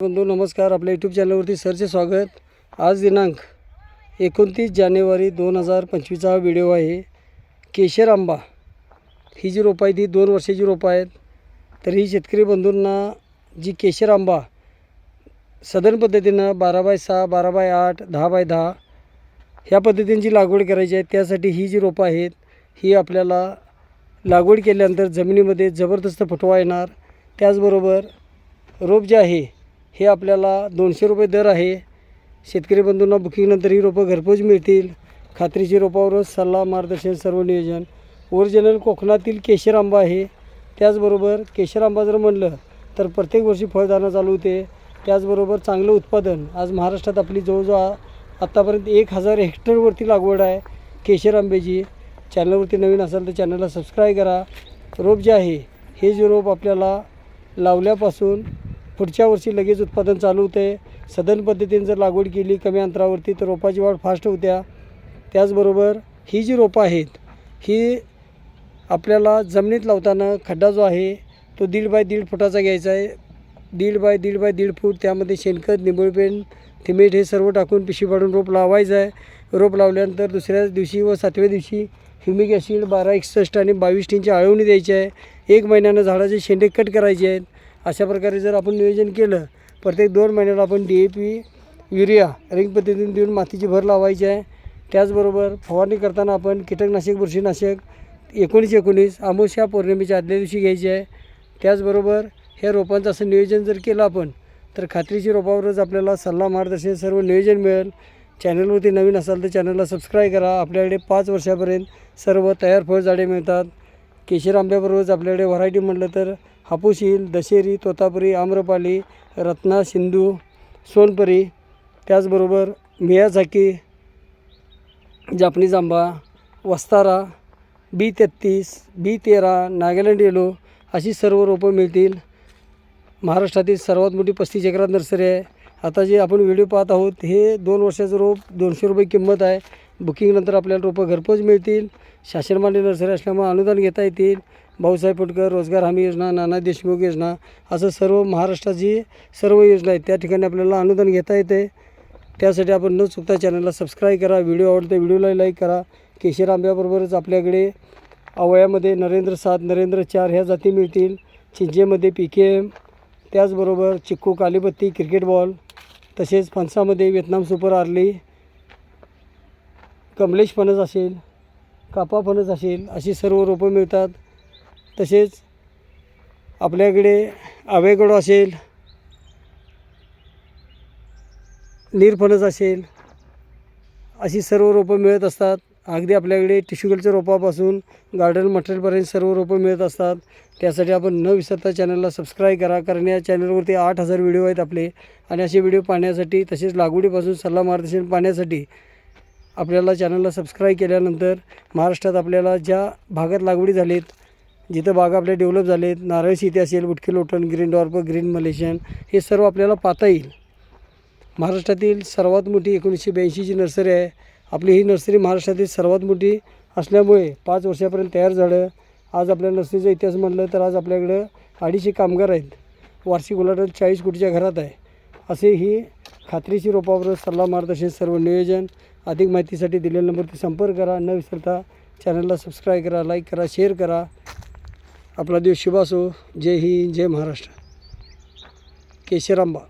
बंधू नमस्कार. आपल्या यूट्यूब चॅनलवरती सरचे स्वागत. आज दिनांक एकोणतीस जानेवारी दोन हजार पंचवीसचा हा व्हिडिओ आहे. केशर आंबा. ही जी रोपं आहेत ती दोन वर्षाची रोपं आहेत. तर ही शेतकरी बंधूंना जी केशर आंबा सदन पद्धतीनं बारा बाय सहा बारा बाय आठ दहा बाय दहा ह्या पद्धतीने जी लागवड करायची आहे. त्यासाठी ही जी रोपं आहेत ही आपल्याला लागवड केल्यानंतर जमिनीमध्ये जबरदस्त फुटवा येणार. त्याचबरोबर रोप जे आहे हे आपल्याला दोनशे रुपये दर आहे. शेतकरी बंधूंना बुकिंगनंतर ही रोपं घरपोच मिळतील. खात्रीची रोपावरच सल्ला मार्गदर्शन सर्व नियोजन. ओरिजिनल कोकणातील केशर आंबा आहे. त्याचबरोबर केशर आंबा जर म्हणलं तर प्रत्येक वर्षी फळदाणं चालू होते. त्याचबरोबर चांगलं उत्पादन. आज महाराष्ट्रात आपली जवळजवळ आत्तापर्यंत एक हजार हेक्टरवरती लागवड आहे केशर आंब्याची. चॅनलवरती नवीन असाल तर चॅनलला सबस्क्राईब करा. रोप जे आहे हे जे रोप आपल्याला लावल्यापासून पुढच्या वर्षी लगेच उत्पादन चालू होते. सदन पद्धतीने जर लागवड केली कमी अंतरावरती तर रोपाची वाढ फास्ट होत्या. त्याचबरोबर ही जी रोपं आहेत ही आपल्याला जमिनीत लावताना खड्डा जो आहे तो दीड बाय दीड फुटाचा घ्यायचा आहे. दीड बाय दीड बाय दीड फूट त्यामध्ये शेणखत निंबळपेन थिमेट हे सर्व टाकून पिशी पाडून रोप लावायचं आहे. रोप लावल्यानंतर दुसऱ्या दिवशी व सातव्या दिवशी ह्युमिक ॲसिड बारा एकसष्ट आणि बावीस टीनची आळवणी द्यायची आहे. एक महिन्यानं झाडाचे शेंडे कट करायचे आहेत. अशा प्रकारे जर आपण नियोजन केलं प्रत्येक दोन महिन्याला आपण D A P urea ring पद्धतीने देऊन मातीची भर लावायची आहे. त्याचबरोबर फवारणी करताना आपण कीटकनाशक बुरशीनाशक एकोणीस एकोणीस अमावस्या पौर्णिमेच्या आदल्या दिवशी घ्यायची आहे. त्याचबरोबर ह्या रोपांचं असं नियोजन जर केलं आपण तर खात्रीची रोपावरच आपल्याला सल्ला मार्गदर्शन सर्व नियोजन मिळेल. चॅनलवरती नवीन असाल तर चॅनलला सबस्क्राईब करा. आपल्याकडे पाच वर्षापर्यंत सर्व तयार फळझाडे मिळतात. केशर आंब्याबरोबरच आपल्याकडे व्हरायटी म्हटलं तर हापूस हिल दशेरी तोतापुरी आम्रपाली रत्ना सिंधू सोनपरी त्याचबरोबर मियाझाकी जापनीज आंबा वस्तारा बी तेहत्तीस बी तेरा नागालँड येलो अशी सर्व रोपं मिळतील. महाराष्ट्रातील सर्वात मोठी पस्तीस एकरात नर्सरी आहे. आता जे आपण व्हिडिओ पाहत आहोत हे दोन वर्षाचं रोप दोनशे रुपये किंमत आहे. बुकिंगनंतर आपल्याला रोपं घरपोच मिळतील. शासनमान्य नर्सरी असल्यामुळे अनुदान घेता येतील. भाऊसाहेब फुटकर रोजगार हमी योजना नाना देशमुख योजना असं सर्व महाराष्ट्राची सर्व योजना आहेत त्या ठिकाणी आपल्याला अनुदान घेता येते. त्यासाठी आपण न चुकता चॅनलला सबस्क्राईब करा व्हिडिओ आवडते व्हिडिओला लाईक करा. केशर आंब्याबरोबरच आपल्याकडे आवळ्यामध्ये नरेंद्र सात नरेंद्र चार ह्या जाती मिळतील. चिंचेमध्ये पी के एम त्याचबरोबर चिक्कू कालीबत्ती क्रिकेट बॉल तसेच फणसामध्ये व्हिएतनाम सुपर आर्ली कमलेश फणस असेल कापा फणस असेल अशी सर्व रोपं मिळतात. तसेच आपल्याकडे आवेगडो असेल निरफणस असेल अशी सर्व रोपं मिळत असतात. अगदी आपल्याकडे टिश्यू रोपापासून गार्डन मटेरियलपर्यंत सर्व रोपं मिळत असतात. त्यासाठी आपण न विसरता चॅनलला सबस्क्राईब करा कारण या चॅनलवरती आठ हजार व्हिडिओ आहेत आपले. आणि असे व्हिडिओ पाहण्यासाठी तसेच लागवडीपासून सल्ला मार्गदर्शन पाहण्यासाठी आपल्याला चॅनलला सबस्क्राईब केल्यानंतर महाराष्ट्रात आपल्याला ज्या भागात लागवडी झालीत जिथं बागा आपल्या डेव्हलप झालेत नारळ शेती असेल बुटकी लोटण ग्रीन डॉर्प ग्रीन मलेशियन हे सर्व आपल्याला पाहता येईल. महाराष्ट्रातील सर्वात मोठी एकोणीसशे ब्याऐंशीची नर्सरी आहे. आपली ही नर्सरी महाराष्ट्रातील सर्वात मोठी असल्यामुळे पाच वर्षापर्यंत तयार झालं. आज आपल्या नर्सरीचा इतिहास म्हटलं तर आज आपल्याकडं अडीचशे कामगार आहेत. वार्षिक उलाटन चाळीस कोटीच्या घरात आहे. असे ही खात्रीशी रोपावर सल्ला मार्गदर्शन सर्व नियोजन. अधिक माहितीसाठी दिलेल्या नंबरवरती संपर्क करा. न विसरता चॅनलला सबस्क्राईब करा लाईक करा शेअर करा. आपला देव शुभ असो जय हिंद जय महाराष्ट्र. केशरांबा.